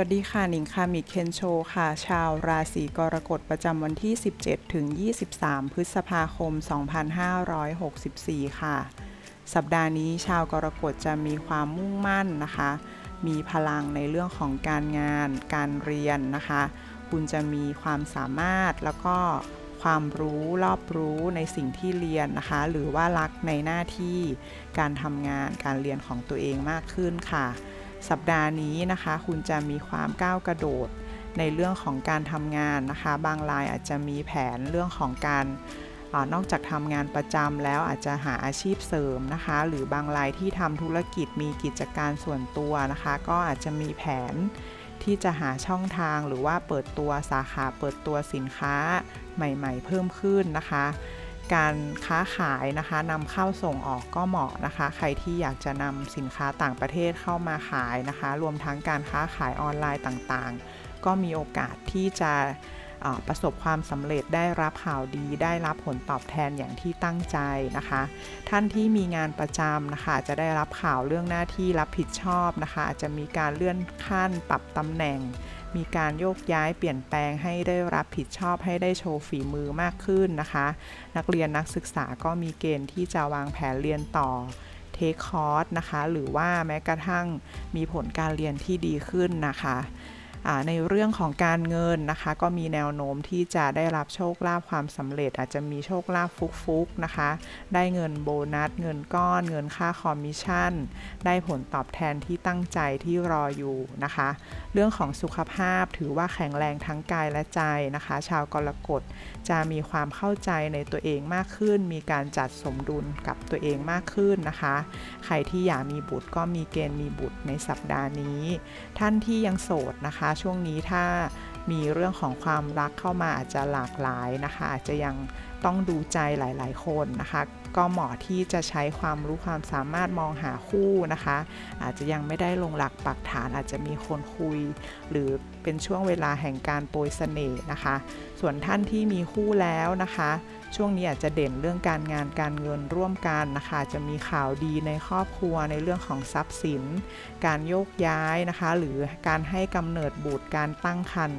วัสดีค่ะหนิงคามิเคนโชค่ะ ชาวราศีกรกฎประจำวันที่ 17 ถึง 23 พฤษภาคม 2564 ค่ะ สัปดาห์นี้ชาวกรกฎจะมีความมุ่งมั่นนะคะ มีพลังในเรื่องของการงาน การเรียนนะคะ คุณจะมีความสามารถแล้วก็ความรู้รอบรู้ในสิ่งที่เรียนนะคะ หรือว่ารักในหน้าที่การทำงานการเรียนของตัวเองมากขึ้นค่ะ สัปดาห์นี้นะคะ คุณจะมีความก้าวกระโดดในเรื่องของการทำงานนะคะ บางรายอาจจะมีแผนเรื่องของการอนอกจากทำงานประจำแล้วอาจจะหาอาชีพเสริมนะคะ หรือบางรายที่ทำธุรกิจมีกิจการส่วนตัวนะคะ ก็อาจจะมีแผนที่จะหาช่องทางหรือว่าเปิดตัวสาขาเปิดตัวสินค้าใหม่ ๆ เพิ่มขึ้นนะคะ การค้าขายนะคะนำเข้าส่งออกก็เหมาะนะคะ ใครที่อยากจะนำสินค้าต่างประเทศเข้ามาขายนะคะ รวมทั้งการค้าขายออนไลน์ต่างๆ ก็มีโอกาสที่จะประสบความสำเร็จได้รับข่าวดีได้รับผลตอบแทนอย่างที่ตั้งใจนะคะ ท่านที่มีงานประจำนะคะ จะได้รับข่าวเรื่องหน้าที่รับผิดชอบนะคะ อาจจะมีการเลื่อนขั้นปรับตำแหน่ง มีการโยกย้ายเปลี่ยนแปลงให้ได้รับผิดชอบให้ได้โชว์ฝีมือมากขึ้นนะคะ นักเรียนนักศึกษาก็มีเกณฑ์ที่จะวางแผนเรียนต่อเทคคอร์สนะคะ หรือว่าแม้กระทั่งมีผลการเรียนที่ดีขึ้นนะคะ ในเรื่องของการเงินนะคะ ก็มีแนวโน้มที่จะได้รับโชคลาภความสำเร็จ อาจจะมีโชคลาภฟุกๆนะคะ ได้เงินโบนัส เงินก้อน เงินค่าคอมมิชชั่น ได้ผลตอบแทนที่ตั้งใจที่รออยู่นะคะ เรื่องของสุขภาพถือว่าแข็งแรงทั้งกายและใจนะคะ ชาวกรกฎจะมีความเข้าใจในตัวเองมากขึ้น มีการจัดสมดุลกับตัวเองมากขึ้นนะคะ ใครที่อยากมีบุตรก็มีเกณฑ์มีบุตรในสัปดาห์นี้ ท่านที่ยังโสดนะคะช่วงนี้ถ้า มีเรื่องของความรักเข้ามาอาจจะหลากหลายนะคะ อาจจะยังต้องดูใจหลาย ๆ คนนะคะ ก็เหมาะที่จะใช้ความรู้ความสามารถมองหาคู่นะคะ อาจจะยังไม่ได้ลงหลักปักฐานอาจจะมีคนคุย หรือเป็นช่วงเวลาแห่งการโปรยเสน่ห์นะคะ ส่วนท่านที่มีคู่แล้วนะคะ ช่วงนี้อาจจะเด่นเรื่องการงานการเงินร่วมกันนะคะ จะมีข่าวดีในครอบครัวในเรื่องของทรัพย์สิน การโยกย้ายนะคะ หรือการให้กำเนิดบุตรการตั้งครรภ์